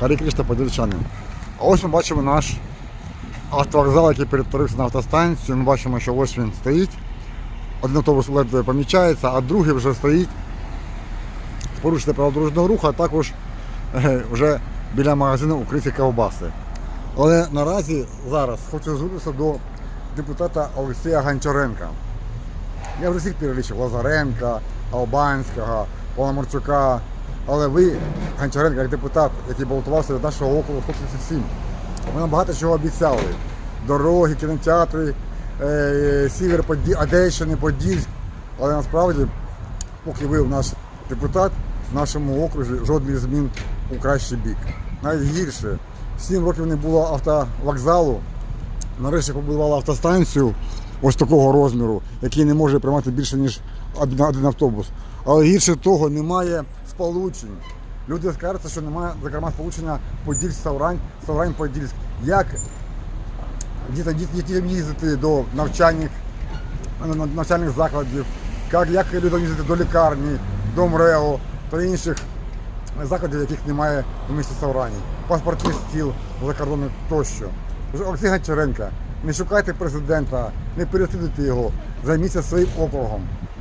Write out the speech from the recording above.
Харі Кришна подільчанин. А ось ми бачимо наш автовокзал, який перетворився на автостанцію. Ми бачимо, що ось він стоїть. Один автобус ледве помічається, а другий вже стоїть з порушення правил дорожнього руху, а також е, вже біля магазину укриті ковбаси. Але наразі зараз хочу звернутися до депутата Олексія Гончаренка. Я вже всіх перелічив Лазаренка, Албанського, Паламарчука. Але ви, Гончаренко, як депутат, який балотувався від нашого округу 137, ви нам багато чого обіцяли. Дороги, кінотеатри, е, Сівер Поді... Одещини, Подільськ. Але насправді, поки ви наш депутат, в нашому окрузі жодних змін у кращий бік. Навіть гірше. Сім років не було автовокзалу, нарешті побудували автостанцію ось такого розміру, який не може приймати більше, ніж один автобус. Але гірше того, немає сполучень. Люди скаржаться, що немає, зокрема, сполучення Подільськ-Саврань, Саврань-Подільськ. Як діти, діти, дітям їздити до навчальних, навчальних закладів, як, як людям їздити до лікарні, до МРЕО та інших закладів, яких немає в місті Саврані, паспортних стіл за кордоном тощо. Олексій Гончаренко, не шукайте президента, не переслідуйте його, займіться своїм округом.